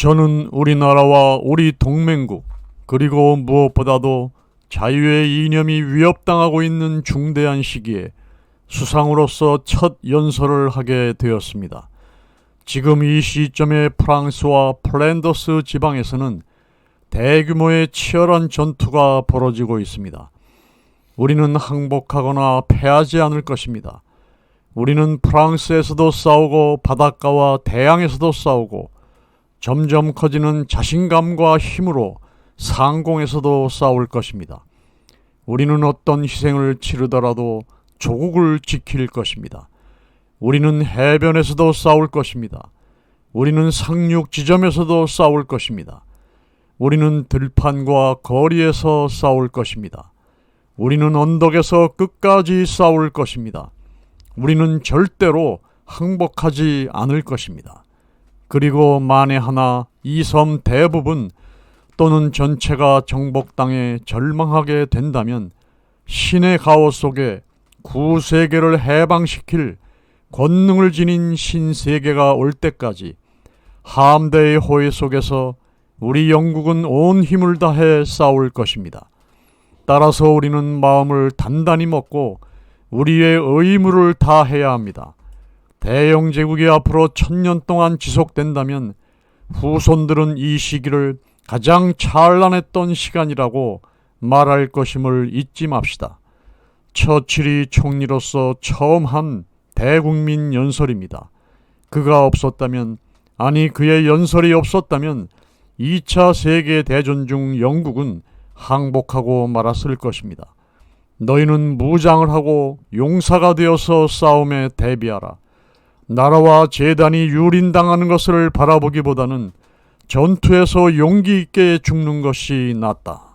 저는 우리나라와 우리 동맹국 그리고 무엇보다도 자유의 이념이 위협당하고 있는 중대한 시기에 수상으로서 첫 연설을 하게 되었습니다. 지금 이 시점에 프랑스와 플랜더스 지방에서는 대규모의 치열한 전투가 벌어지고 있습니다. 우리는 항복하거나 패하지 않을 것입니다. 우리는 프랑스에서도 싸우고 바닷가와 대양에서도 싸우고 점점 커지는 자신감과 힘으로 상공에서도 싸울 것입니다. 우리는 어떤 희생을 치르더라도 조국을 지킬 것입니다. 우리는 해변에서도 싸울 것입니다. 우리는 상륙 지점에서도 싸울 것입니다. 우리는 들판과 거리에서 싸울 것입니다. 우리는 언덕에서 끝까지 싸울 것입니다. 우리는 절대로 항복하지 않을 것입니다. 그리고 만에 하나 이 섬 대부분 또는 전체가 정복당에 절망하게 된다면 신의 가호 속에 구세계를 해방시킬 권능을 지닌 신세계가 올 때까지 함대의 호의 속에서 우리 영국은 온 힘을 다해 싸울 것입니다. 따라서 우리는 마음을 단단히 먹고 우리의 의무를 다해야 합니다. 대영 제국이 앞으로 천년 동안 지속된다면 후손들은 이 시기를 가장 찬란했던 시간이라고 말할 것임을 잊지 맙시다. 처칠이 총리로서 처음 한 대국민 연설입니다. 그가 없었다면, 아니 그의 연설이 없었다면 2차 세계 대전 중 영국은 항복하고 말았을 것입니다. 너희는 무장을 하고 용사가 되어서 싸움에 대비하라. 나라와 재단이 유린당하는 것을 바라보기보다는 전투에서 용기 있게 죽는 것이 낫다.